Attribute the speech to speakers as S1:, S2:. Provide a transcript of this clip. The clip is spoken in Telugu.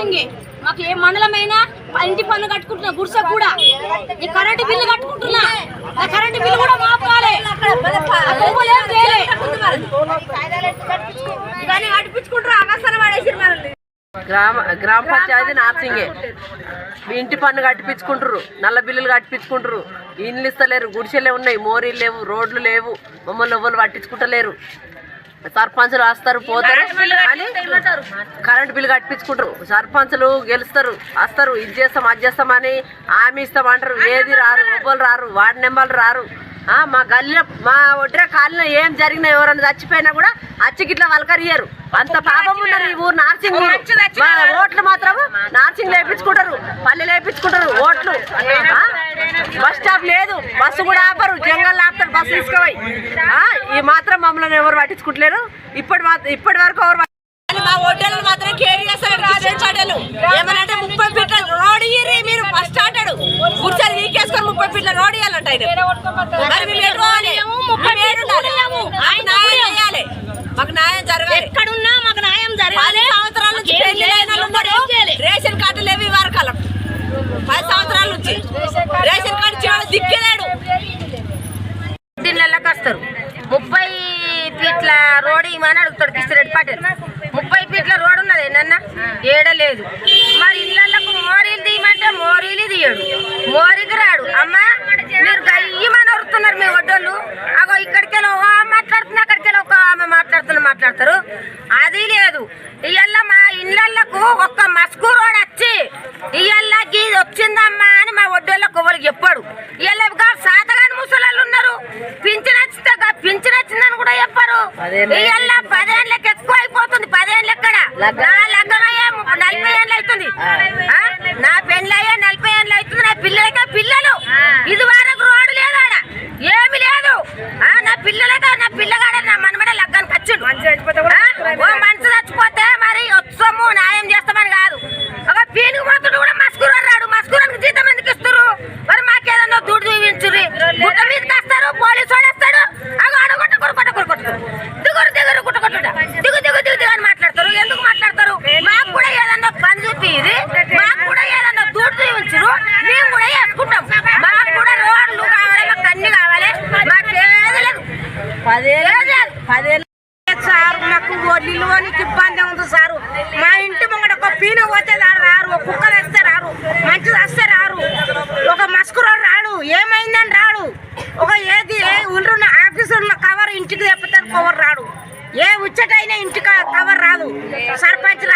S1: మాకు ఏ మండలమైనా ఇంటి పన్ను కట్టుకుంటున్నా గుడిసె కూడా. ఈ కరెంటు బిల్లు కట్టుకుంటున్నా. నా కరెంటు బిల్లు కూడా మాపాలి
S2: కానీ నడిపించుకుంటారు అవసరం పడేసి మనల్ని.
S3: గ్రామ గ్రామ పంచాయతీ నార్సింగే ఇంటి పన్ను కట్టిపించుకుంటారు నల్ల బిల్లులు కట్టిపించుకుంటారు ఇండ్లు ఇస్తలేరు గుడిసెలే ఉన్నాయి మోరీలు లేవు రోడ్లు లేవు. మమ్మల్ని ఎవ్వరు పట్టించుకుంటలేరు. సర్పంచులు వస్తారు పోతారు. కరెంట్ బిల్లు కట్టించుకుంటారు. సర్పంచులు గెలుస్తారు. వస్తారు. ఇది చేస్తాం అది చేస్తామని హామీ ఇస్తామంటారు ఏది రారు ఎవ్వరు రారు. వార్డు నెంబర్లు రారు. ఆ, మా గల్లీలో మా ఒడ్ర కాలిన ఏం జరిగినా ఎవరైనా చచ్చిపోయినా కూడా అచ్చిగిట్ల వలకరియరు అంత పాపం ఉన్నారు ఈ ఊరు నార్సింగ్. ఓట్లు మాత్రం నార్సింగ్ లేపించుకుంటారు. పల్లె లేపించుకుంటారు ఓట్లు? బస్ స్టాప్ లేదు. బస్సు కూడా ఆపరు. జంగల్ ఆపుతారు. బస్సు తీసుకుపోయి. ఆ, ఈ మాత్రం మమ్మల్ని ఎవరు పట్టించుకుంటలేరు. ఇప్పటి మాత్రం ఇప్పటి వరకు ఎవరు
S2: మా ఒడ్డలు మాత్రం కేర్ చేస్తారు రాజేశాడలు ఏమనంటే ముప్పై ఫీట్ల రోడ్ ఇయ్యి మీరు ఫస్ట్ అంటాడు కూర్చొని వీకేసుకొని ముప్పై ఫీట్ల రోడ్ ఇవ్వాలంట ఆయన. మరి మేము ఎటు పోవాలి? మేము ఏడు ఉండాలి? మాకు న్యాయం జరగాలి.
S1: ఎక్కడున్నా మాకు న్యాయం జరగాలి.
S2: సంవత్సరాల నుంచి పెళ్ళి. రేషన్ కార్డు లేవు వారకాలం. పది సంవత్సరాల నుంచి. రేషన్ కార్డు ఇచ్చేవాడు దిక్కేలేడు.
S4: నెలలకు వస్తారు. ముప్పై ఫీట్ల రోడ్ ఇమని అడుగుతాడు కిసిరెడ్డి పటేల్. ఫీట్ల రోడ్ ఉన్నది నన్న ఏడ లేదు. మరి ఇళ్ళకు మోరీలు తీయమంటే మోరీలు తీయడు. మోరికి రాడు. అమ్మ మీరు గయ్యమని అడుగుతున్నారు మీ ఒడ్డోళ్ళు అగో ఇక్కడికి ఒక ఆమె మాట్లాడుతున్నా అక్కడికి ఒక ఆమె మాట్లాడుతున్నా మాట్లాడతారు. అది లేదు. ఇవాళ మా ఇళ్ళకు ఒక్క మస్కు రోడ్ వచ్చి ఇవాళ గీది వచ్చిందమ్మా అని మా ఒడ్డోళ్ళకు ఎవరు చెప్పాడు. ఇవాళ సాతగాని ముసలాళ్ళు ఉన్నారు. పింఛన్ వచ్చితే గా- పింఛన్ వచ్చిందని కూడా చెప్పారు. ఇవాళ నా లగ్గమయ్యే నలభై ఏళ్ళు అవుతుంది? నా పెళ్ళయ్యే నలభై ఏళ్ళు అవుతుంది. నా పిల్లలకే పిల్లలు. ఇది వరకు రోడ్డు లేదు ఆడ. ఏమి లేదు. నా పిల్లలకే నా పిల్లగాడ నా మనమడ లగ్గానికి వచ్చిండు? ఓ మనిషి చచ్చిపోతే మరి వచ్చాము న్యాయం చేస్తామని కాదు. ఒక పీనుగు పోతుడు కూడా మస్కూరు రాడు. మస్కూరానికి జీతం ఎందుకు ఇస్తారు మరి మాకేదన్నా దుడ్డు చూపించుర్రి? గుట్ట మీదకి వస్తారు పోలీసు వాడు వస్తాడు. అగో అడగొట్ట కొరకొట్ట కొరకొట్ట దిగురు దిగురు గుట్ట కొట్టుట దిగు దిగు దిగు దిగు అని మాట్లాడతారు ఎందుకు మాట్లాడతారు మాకు కూడా ఏదన్నా పని చూపిది మాకు కూడా ఏదన్నా దుడ్డు చూపించురు మేము కూడా వేసుకుంటాం మాకు కూడా రోడ్లు కావాలి మాకు అన్ని కావాలి మాకేది లేదు
S3: పదేళ్ళు పదేళ్ళు
S4: సార్ మాకు నిలువనికి ఇబ్బంది ఉంది సారు. మా ఇంటి ముంగట ఒక పీన పోతే రారు ఒక కుక్క తెస్తే రారు మంచి వస్తే రారు. ఒక మస్కురాడు రాడు ఏమైందని రాడు. ఒక ఏది ఏ ఉండ్రున్న ఆఫీసులో ఉన్న కవర్ ఇంటికి తెప్పుతారు కవర్ రాడు. ఏ ఉచ్చటైనా ఇంటికి కవర్ రాదు. సర్పంచ్ రా